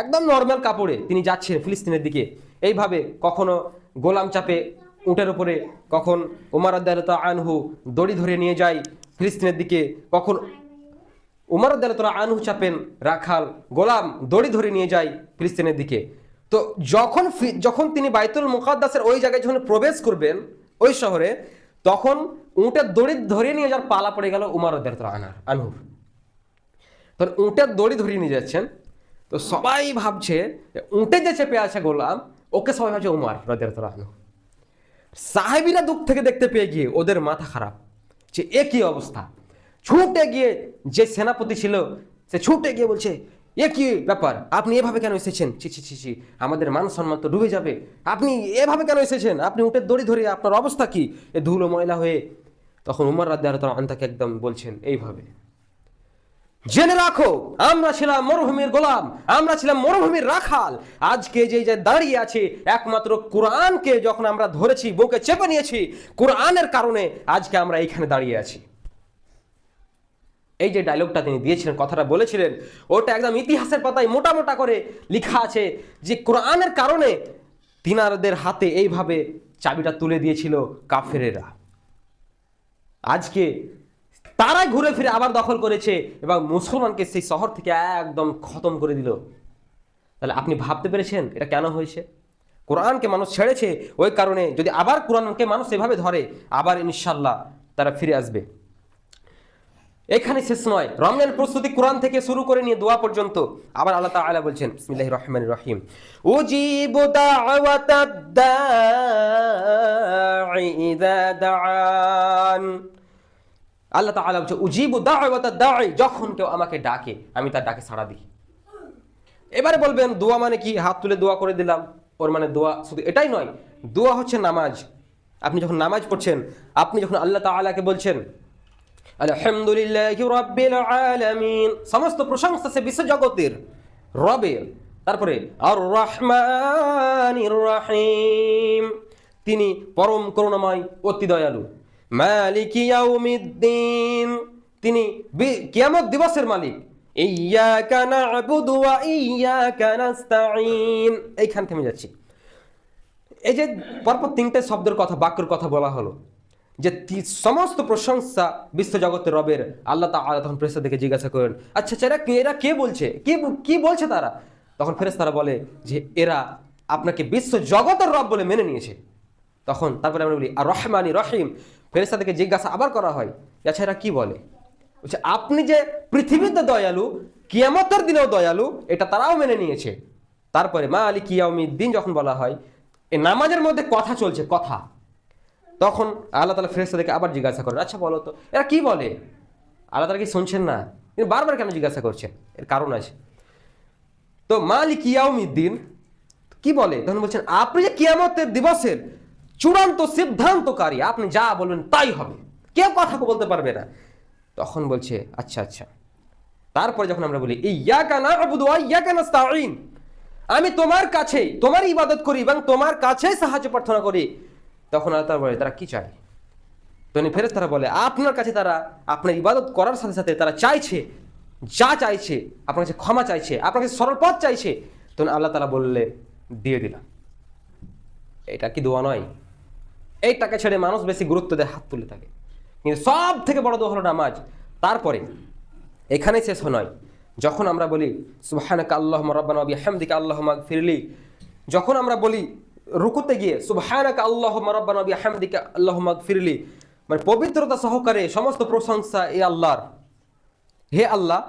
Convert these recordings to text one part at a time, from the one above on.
একদম নর্মাল কাপড়ে তিনি যাচ্ছেন ফিলিস্তিনের দিকে। এইভাবে কখনো গোলাম চাপে উটের উপরে, কখন উমার আদালত আনহু দড়ি ধরে নিয়ে যায় ফিলিস্তিনের দিকে, কখন উমার আদালত আনহু চাপেন রাখাল, গোলাম দড়ি ধরে নিয়ে যায় ফিলিস্তিনের দিকে। তো যখন যখন তিনি বাইতুল মুকাদ্দাসের ওই জায়গায় যখন প্রবেশ করবেন, ওই শহরে, তখন উটের দড়ি ধরে নিয়ে যাওয়ার পালা পড়ে গেল উমার আদালত আনার আনহুর তখন উটের দড়ি ধরে নিয়ে যাচ্ছেন তো সবাই ভাবছে উটে যে চেপে আছে গোলাম, ওকে সবাই ভাবছে উমার রাদিয়াল্লাহু আনহু। সাহেবিরা দুঃখ থেকে দেখতে পেয়ে গিয়ে ওদের মাথা খারাপ। যে এ কি অবস্থা? ছুটে গিয়ে যে সেনাপতি ছিল, সে ছুটে গিয়ে বলছে, এ কি ব্যাপার? আপনি এভাবে কেন এসেছেন? ছি ছি ছি ছি, আমাদের মান সম্মান তো ডুবে যাবে। আপনি এভাবে কেন এসেছেন? আপনি উটের দড়ি ধরে আপনার অবস্থা কি? এ ধুলো ময়লা হয়ে তখন উমর রাদ্দার তাকে একদম বলছেন এইভাবে। জেনে রাখো, আমরা ছিলাম মরুভূমির গোলাম, আমরা ছিলাম মরুভূমির রাখাল। আজকে যে যে দাঁড়িয়ে আছে, একমাত্র কোরআনকে যখন আমরা ধরেছি, বুকে চেপে নিয়েছি, কোরআনের কারণে আজকে আমরা এইখানে দাঁড়িয়ে আছি। এই যে ডায়লগটা তিনি দিয়েছিলেন, কথাটা বলেছিলেন, ওটা একদম ইতিহাসের পাতায় মোটা মোটা করে লেখা আছে যে কোরআনের কারণে তিনারদের হাতে এইভাবে চাবিটা তুলে দিয়েছিল কাফেরেরা। আজকে তারাই ঘুরে ফিরে আবার দখল করেছে এবং মুসলমানকে সেই শহর থেকে একদম খতম করে দিল। তাহলে আপনি ভাবতে পেরেছেন এটা কেন হয়েছে? কোরআনকে মানুষ ছেড়েছে ওই কারণে যদি আবার কোরআনকে মানুষ এভাবে ধরে, আবার ইনশাল্লাহ তারা ফিরে আসবে। এখানে শেষ নয়। রমজান প্রস্তুতি কোরআন থেকে শুরু করে নিয়ে দোয়া পর্যন্ত। আবার আল্লাহ তাআলা বলছেন, বিসমিল্লাহির রহমানির রহিম। উজিবু দাওয়াতাদ দাঈ ইযা দাআন। আল্লাহ তাআলা বলছে, উজিবু দাঈ যখন কেউ আমাকে ডাকে, আমি তার ডাকে সাড়া দিই। এবারে বলবেন, দোয়া মানে কি? হাত তুলে দোয়া করে দিলাম। ওর মানে দোয়া শুধু এটাই নয়, দোয়া হচ্ছে নামাজ। আপনি যখন নামাজ পড়ছেন, আপনি যখন আল্লাহ তাআলাকে বলছেন, আলহামদুলিল্লাহ আলামিন, সমস্ত প্রশংসা সে বিশ্বজগতের রবের তারপরে আর রহমানির রহিম, তিনি পরম করুণাময়, অতি দয়ালু। মালিক ইয়াউমিদ্দিন। তিনি কিয়ামত দিবসের মালিক। ইয়াকা না'বুদু ওয়া ইয়াকা নাস্তাঈন। এইখান থেমে যাচ্ছি। এই যে পরপর তিনটে শব্দের কথা বাক্যের কথা বলা হলো যে সমস্ত প্রশংসা বিশ্বজগতের রবের। আল্লাহ তাআলা তখন ফেরেশতাদেরকে জিজ্ঞাসা করেন আচ্ছা আচ্ছা, এরা কে- এরা কে বলছে? কে কি বলছে তারা? তখন ফেরেশতারা বলে যে এরা আপনাকে বিশ্ব জগতের রব বলে মেনে নিয়েছে। তখন তারপরে আমরা বলি আর রহমানি রহিম। ফেরেশতাদেরকে জিজ্ঞাসা আবার করা হয় আচ্ছা এরা কি বলে? বলছে, আপনি যে পৃথিবীতে দয়ালু, কিয়ামতের দিনেও দয়ালু, এটা তারাও মেনে নিয়েছে। তারপরে মা আলী দিন যখন বলা হয়, এ নামাজের মধ্যে কথা চলছে, কথা। তখন আল্লাহ তালা ফেরেস্তাদেরকে আবার জিজ্ঞাসা করেন আচ্ছা বলো তো, এরা কি বলে? আল্লাহ তালা কি শুনছেন না? তিনি বারবার কেন জিজ্ঞাসা করছেন? এর কারণ আছে। তো মা মালিক ইয়াউমিদ্দিন কি বলে? তখন বলছেন, আপনি যে কিয়ামতের দিবসের চূড়ান্ত সিদ্ধান্তকারী, আপনি যা বলবেন তাই হবে। কেউ কথা বলতে পারবে না। তখন বলছে আচ্ছা আচ্ছা। তারপরে যখন আমরা বলি ইয়াকা নাস্তাঈন। আমি তোমার কাছে তোমার ইবাদত করি এবং তোমার কাছে সাহায্য প্রার্থনা করি। তখন আল্লাহ তারা বলে, তারা কি চায়? তখন ফেরেস তারা বলে, আপনার কাছে তারা, আপনার ইবাদত করার সাথে সাথে তারা চাইছে, যা চাইছে, আপনার কাছে ক্ষমা চাইছে, আপনার কাছে সরল পথ চাইছে। তখন আল্লাহ তালা বললে, দিয়ে দিলাম। এটা কি দোয়া নয়? এই টাকা ছেড়ে মানুষ বেশি গুরুত্ব দেয় হাত তুলে থাকে। কিন্তু সব থেকে বড় দোয়া হলো নামাজ। তারপরে এখানে শেষ নয়। যখন আমরা বলি, সুবহানাকা আল্লাহুম্মা রাব্বানা ওয়া বিহামদিকা আল্লাহুম্মা ফিরলি যখন আমরা বলি, রুকুতে গিয়ে, সুবহানাকা আল্লাহুম্মা রাব্বানা ওয়া বিহামদিকা আল্লাহুম্মা ফিরলি মানে পবিত্রতা সহকারে সমস্ত প্রশংসা এ আল্লাহর। হে আল্লাহ,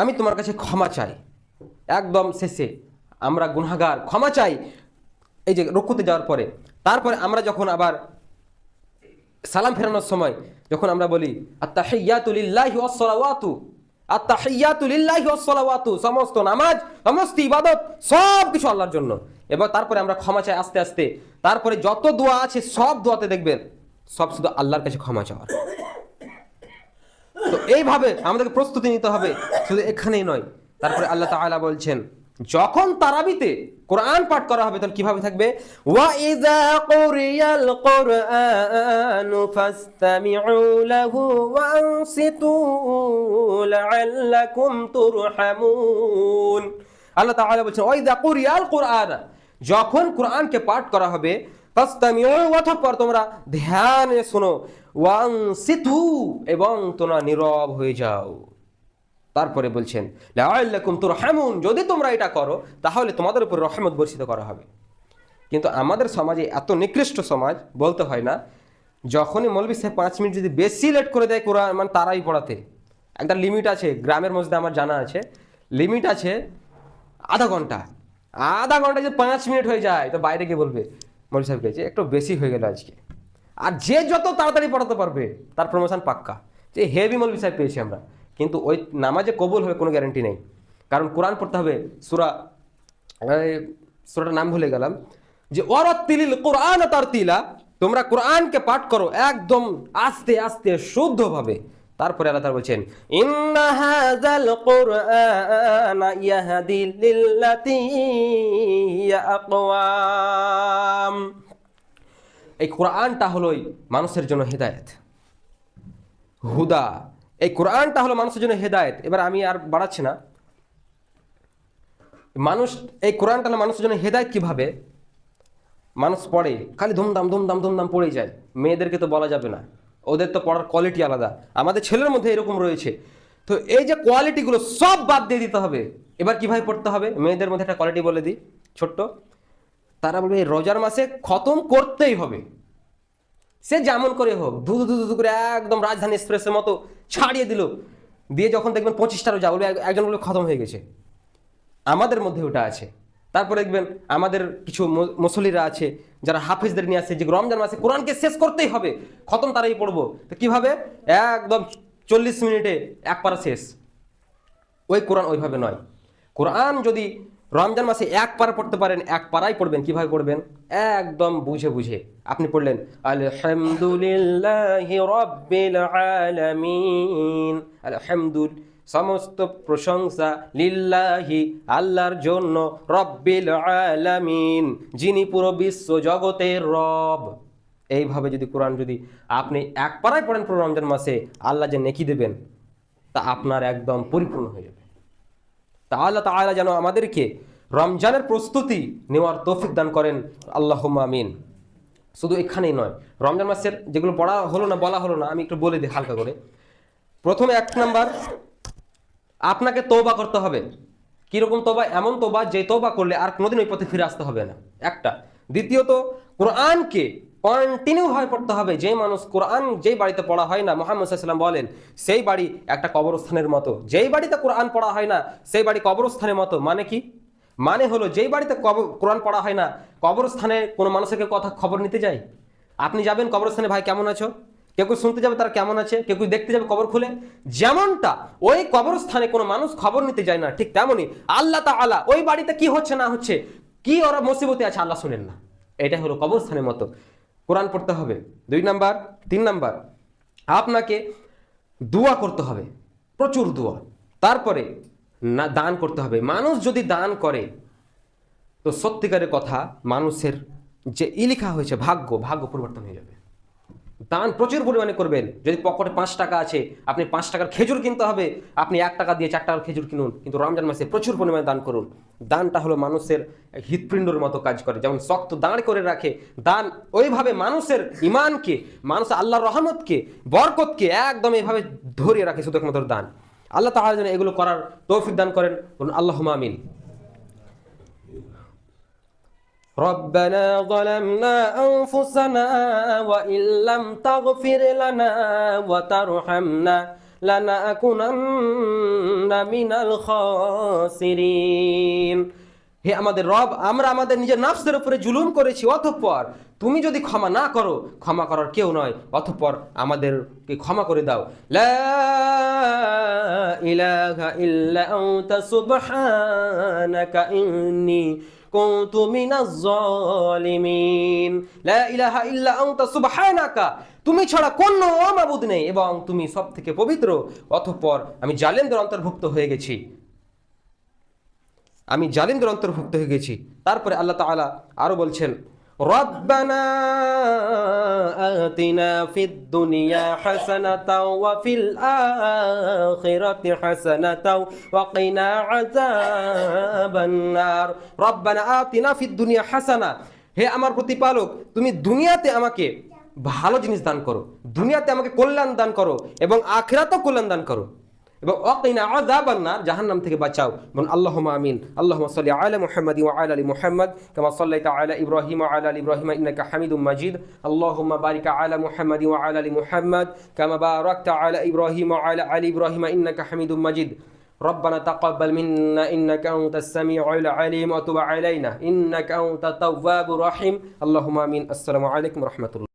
আমি তোমার কাছে ক্ষমা চাই। একদম শেষে আমরা গুনাগার ক্ষমা চাই। এই যে রুকুতে যাওয়ার পরে। তারপরে আমরা যখন আবার সালাম ফেরানোর সময় যখন আমরা বলি, আত্তাহিয়াতু লিল্লাহি ওয়াস সালাওয়াতু, আত্তাহিয়াতু লিল্লাহি ওয়াস সালাওয়াতু সমস্ত নামাজ, সমস্ত ইবাদত সব কিছু আল্লাহর জন্য। এবার তারপরে আমরা ক্ষমা চাই আস্তে আস্তে। তারপরে যত দোয়া আছে, সব দোয়াতে দেখবেন, সব শুধু আল্লাহর কাছে ক্ষমা চাওয়ার। তো এইভাবে আমাদেরকে প্রস্তুতি নিতে হবে, শুধু এখানেই নয়। তারপরে আল্লাহ তাআলা বলছেন যখন তারাবিতে কোরআন পাঠ করা হবে তখন কীভাবে থাকবে? ওয়া ইযা কুরিয়াল কুরআনু ফাসতামিউ লাহু ওয়া আনসিতু লাআল্লাকুম তুরহামুন। আল্লাহ তাআলা বলছেন ওই দা কুরিয়াল কোরআন, যখন কোরআনকে পাঠ করা হবে তাস্তামিউ অতঃপর তোমরা ধ্যানে শোনো ওয়াং সিতু এবং তোমরা নীরব হয়ে যাও। তারপরে বলছেন, লাআল্লাকুম তুরহামুন, যদি তোমরা এটা করো, তাহলে তোমাদের উপর রহমত বর্ষিত করা হবে। কিন্তু আমাদের সমাজে এত নিকৃষ্ট সমাজ, বলতে হয় না, যখনই মৌলবী সাহেব পাঁচ মিনিট যদি বেশি লেট করে দেয় কোরআন মানে তারাই পড়াতে। একটা লিমিট আছে, গ্রামের মধ্যে আমার জানা আছে লিমিট আছে আধা ঘণ্টা। আধা ঘণ্টা যদি পাঁচ মিনিট হয়ে যায়, তো বাইরে গিয়ে বলবে, মৌলবী সাহেবকে, যে একটু বেশি হয়ে গেল আজকে। আর যে যত তাড়াতাড়ি পড়াতে পারবে, তার প্রমোশন পাক্কা। যে হেভি মৌলবী সাহেব পেয়েছি আমরা। কিন্তু ওই নামাজে কবুল হবে কোনো গ্যারান্টি নেই। কারণ কোরআন পড়তে হবে, সুরা সুরাটার নাম ভুলে গেলাম। যে ওয়ারাত্তিলিল কোরআন তার তিলা তোমরা কোরআনকে পাঠ করো একদম আস্তে আস্তে, শুদ্ধভাবে। তারপরে আল্লাহ বলছেন এই কোরআনটা হলোই মানুষের জন্য হেদায়েত। হুদা এই কোরআনটা হলো মানুষের জন্য হেদায়েত। এবার আমি আর বাড়াচ্ছি না। মানুষ, এই কোরআনটা হলো মানুষের জন্য হেদায়েত কীভাবে? মানুষ পড়ে, খালি ধুমধাম ধুমধাম ধুমধাম পড়ে যায়। মেয়েদেরকে তো বলা যাবে না। ওদের তো পড়ার কোয়ালিটি আলাদা। আমাদের ছেলের মধ্যে এরকম রয়েছে। তো এই যে কোয়ালিটিগুলো সব বাদ দিয়ে দিতে হবে। এবার কীভাবে পড়তে হবে? মেয়েদের মধ্যে একটা কোয়ালিটি বলে দিই, ছোট্ট। তারা বলবে, এই রোজার মাসে খতম করতেই হবে। সে যেমন করে হোক ধুধু ধু করে একদম রাজধানী এক্সপ্রেসের মতো ছাড়িয়ে দিল। দিয়ে যখন দেখবেন পঁচিশটা রোজা বলবে, এক- একজন বলে খতম হয়ে গেছে। আমাদের মধ্যে ওটা আছে। তারপরে দেখবেন আমাদের কিছু মু- মুসল্লিরা আছে, যারা হাফিজদের নিয়ে আসছে যে রমজান মাসে কোরআনকে শেষ করতেই হবে। খতম তারাই পড়ব। তো কীভাবে? একদম চল্লিশ মিনিটে এক পারা শেষ। ওই কোরআন ওইভাবে নয়। কোরআন যদি রমজান মাসে এক পারা পড়তে পারেন, এক পারাই পড়বেন, কীভাবে পড়বেন? একদম বুঝে বুঝে। আপনি পড়লেন, আলহামদুলিল্লাহি রাব্বিল আলামিন। আলহামদুল সমস্ত প্রশংসা লিল্লাহি, আল্লাহর জন্য রব্বিল আলামিন, যিনি পুরো বিশ্ব জগতের রব। এইভাবে যদি কোরআন যদি আপনি এক পারায় পড়েন পুরো রমজান মাসে, আল্লাহ যে নেকি দেবেন, তা আপনার একদম পরিপূর্ণ হয়ে যাবে। তা আল্লাহ যেন আমাদেরকে রমজানের প্রস্তুতি নেওয়ার তৌফিক দান করেন। আল্লাহ আমিন। শুধু এখানেই নয়, রমজান মাসের যেগুলো পড়া হলো না, বলা হলো না, আমি একটু বলে দিই হালকা করে। প্রথমে এক নাম্বার, আপনাকে তৌবা করতে হবে। কীরকম তোবা এমন তোবা যে তোবা করলে আর কোনোদিন ওই পথে ফিরে আসতে হবে না। একটা। দ্বিতীয়ত, কোরআনকে কন্টিনিউ ভাবে পড়তে হবে। যে মানুষ কোরআন যেই বাড়িতে পড়া হয় না, মোহাম্মদ সাল্লাম বলেন, সেই বাড়ি একটা কবরস্থানের মতো। যেই বাড়িতে কোরআন পড়া হয় না, সেই বাড়ি কবরস্থানের মতো। মানে কি? মানে হলো যেই বাড়িতে কোরআন পড়া হয় না, কবরস্থানে কোনো মানুষের কথা খবর নিতে যায়? আপনি যাবেন কবরস্থানে, ভাই, কেমন আছো? কেউ কেউ শুনতে যাবে, তারা কেমন আছে? কেউ কেউ দেখতে যাবে কবর খুলে। যেমনটা ওই কবরস্থানে কোনো মানুষ খবর নিতে যায় না, ঠিক তেমনই আল্লাহ তাআলা ওই বাড়িতে কি হচ্ছে না হচ্ছে, কি ওরা মুসিবতে আছে আল্লাহ শুনেন না। এটা হলো কবরস্থানের মতো। কোরআন পড়তে হবে। দুই নাম্বার, তিন নাম্বার, আপনাকে দোয়া করতে হবে, প্রচুর দোয়া। তারপরে না, দান করতে হবে। মানুষ যদি দান করে, তো সত্যিকারের কথা মানুষের যে ইলিখা হয়েছে, ভাগ্য ভাগ্য পরিবর্তন হয়ে যাবে। দান প্রচুর পরিমাণে করবেন। যদি পকেটে পাঁচ টাকা আছে, আপনি পাঁচ টাকার খেজুর কিনতে হবে, আপনি এক টাকা দিয়ে চার টাকার খেজুর কিনুন, কিন্তু রমজান মাসে প্রচুর পরিমাণে দান করুন। দানটা হলো মানুষের হৃৎপিণ্ডর মতো কাজ করে, যেমন শক্ত দাঁড় করে রাখে। দান ওইভাবে মানুষের ইমানকে মানুষ আল্লাহর রহমতকে, বরকতকে একদম এইভাবে ধরিয়ে রাখে শুধু একমাত্র দান। আল্লাহ তাহলে যেন এগুলো করার তৌফিক দান করেন। বলুন আল্লাহ আমিন। ربنا ظلمنا أنفسنا وإن لم تغفر لنا وترحمنا لنكونن من الخاسرين হে আমাদের রব আমরা আমাদের নিজের নাফসের উপরে জুলুম করেছি অতঃপর তুমি যদি ক্ষমা না করো ক্ষমা করার কেউ নয় অতঃপর আমাদেরকে ক্ষমা করে দাও লা ইলাহা ইল্লা আনতা সুবহানাকা ইন্নী কুনতু মিনাজ জালিমিন লা ইলাহা তুমি ছাড়া কোন মাবুদ নেই এবং তুমি সব থেকে পবিত্র। অতঃপর আমি জালেমদের অন্তর্ভুক্ত হয়ে গেছি। আমি জালিমদের অন্তর্ভুক্ত হয়ে গেছি। তারপরে আল্লাহ তাআলা আরও বলছেন ربنا آتنا في الدنيا حسنة وفي الآخرة حسنة وقنا عذاب النار ربنا آتنا في الدنيا حسنة হে আমার প্রতিপালক তুমি দুনিয়াতে আমাকে ভালো জিনিস দান করো দুনিয়াতে আমাকে কল্যাণ দান করো এবং আখিরাতেও কল্যাণ দান করো এবং অকিনা আযাবান নার জাহান্নাম থেকে বাঁচাও বলুন আল্লাহুম্মা আমিন আল্লাহুম্মা সাল্লি আলা মুহাম্মাদি ওয়া আলা আলি মুহাম্মাদ কামা সাল্লাইতা আলা ইব্রাহিম ওয়া আলা আলি ইব্রাহিম ইন্নাকা হামিদুম মাজিদ আল্লাহুম্মা বারিক আলা মুহাম্মাদি ওয়া আলা আলি মুহাম্মাদ কামা বারাকতা আলা ইব্রাহিম ওয়া আলা আলি ইব্রাহিম ইন্নাকা হামিদুম মাজিদ ربنا تقبل منا انك انت السميع العليم وتب علينا انك انت التواب الرحيم اللهم امين السلام عليكم ورحمه الله